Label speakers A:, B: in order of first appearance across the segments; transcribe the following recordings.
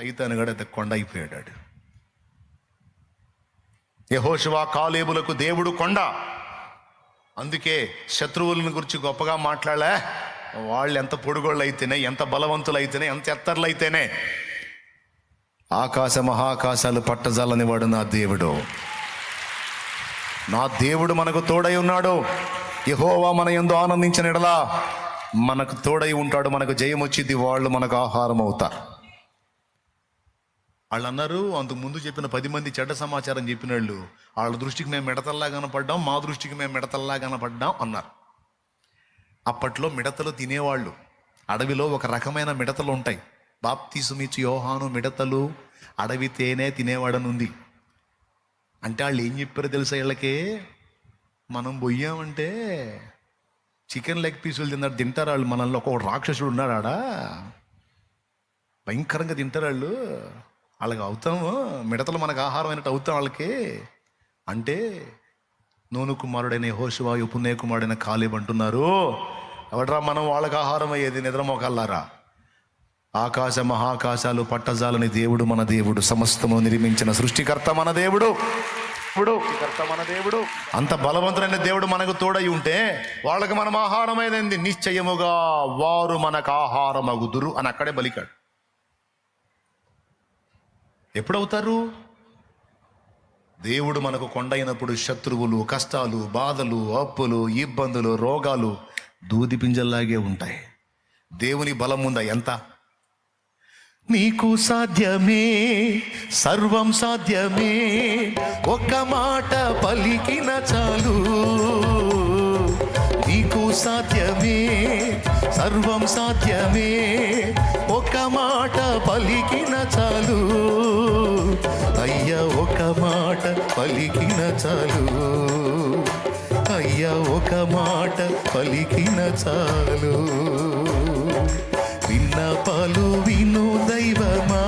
A: సైతాను గడైతే కొండ అయిపోయాడు యహోశివా కాలేబులకు దేవుడు కొండ. అందుకే శత్రువులను గురించి గొప్పగా మాట్లాడలే. వాళ్ళు ఎంత పొడుగోళ్ళు అయితేనే ఎంత బలవంతులు అయితేనే ఎంత ఎత్తర్లు అయితేనే ఆకాశ మహాకాశాలు పట్టజాలని వాడు నా దేవుడు. నా దేవుడు మనకు తోడై ఉన్నాడు. యహోవా మన ఎందు ఆనందించిన ఎడలా మనకు తోడై ఉంటాడు మనకు జయం వచ్చింది వాళ్ళు మనకు ఆహారం అవుతారు వాళ్ళు అన్నారు అంతకు ముందు చెప్పిన పది మంది చెడ్డ సమాచారం చెప్పిన వాళ్ళు వాళ్ళ దృష్టికి మేము మిడతల్లా కనపడ్డాం మా దృష్టికి మేము మిడతల్లా కనపడ్డాం అన్నారు. అప్పట్లో మిడతలు తినేవాళ్ళు. అడవిలో ఒక రకమైన మిడతలు ఉంటాయి. బాప్తీసుమిచ్చు యోహాను మిడతలు అడవి తేనె తినేవాడనుంది. అంటే వాళ్ళు ఏం చెప్పారో తెలుసా వీళ్ళకి? మనం పోయామంటే చికెన్ లెగ్ పీసులు తిన్నారు తింటారు వాళ్ళు మనల్ని ఒక రాక్షసుడు ఉన్నాడా ఆడ భయంకరంగా తింటారు వాళ్ళు. వాళ్ళకి అవుతాము మిడతలు మనకు ఆహారం అయినట్టు అవుతాం వాళ్ళకి. అంటే నూను కుమారుడైన హోషువా పుణ్య కుమారుడైన కాలేబ్ అంటున్నారు. ఎవడరా మనం వాళ్ళకి ఆహారం అయ్యేది? నిద్రమోకల్లారా ఆకాశ మహాకాశాలు పట్టజాలని దేవుడు మన దేవుడు సమస్తము నిర్మించిన సృష్టికర్త మన దేవుడు. ఇప్పుడు మన దేవుడు. అంత బలవంతుడైన దేవుడు మనకు తోడై ఉంటే వాళ్ళకి మనం ఆహారమైంది నిశ్చయముగా వారు మనకు ఆహారమగుదురు అని అక్కడే బలికాడు. ఎప్పుడవుతారు? దేవుడు మనకు కొండైనప్పుడు శత్రువులు కష్టాలు బాధలు అప్పులు ఇబ్బందులు రోగాలు దూది పింజల్లాగే ఉంటాయి. దేవుని బలం ఉందా? ఎంత? నీకు సాధ్యమే సర్వం సాధ్యమే ఒక్క మాట పలికిన చాలు. నీకు సాధ్యమే సర్వం సాధ్యమే ఒక మాట పలికిన చాలు. అయ్య ఒక మాట పలికిన చాలు. అయ్య ఒక మాట పలికిన చాలు. విన్నపాలు విను దైవమా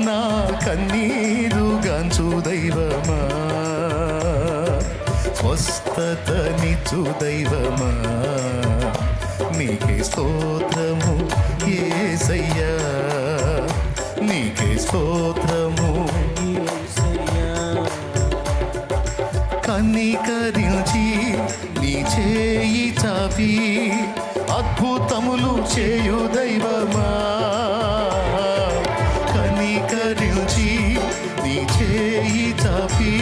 A: నా కన్నీరు గంచు దైవమా. స్వస్థతనిచ్చు దైవమా నీకే స్తోత్రము ఏసయ్యా. నీకే స్తోత్రము. కనికరించి నీ చేయి చాపి అద్భుతములు చేయు దైవమా. కనికరించి నీ చేయి చాపి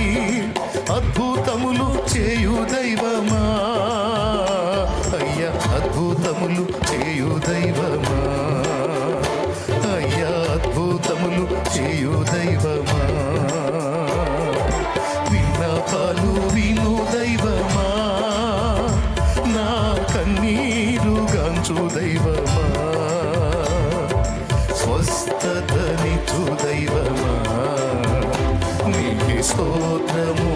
A: అద్భుతములు చేయు దైవమా. అయ్యా అద్భుతములు కన్నీరు దైవమా? స్వస్థతనిచ్చు దైవమా? నీకే స్తోత్రము.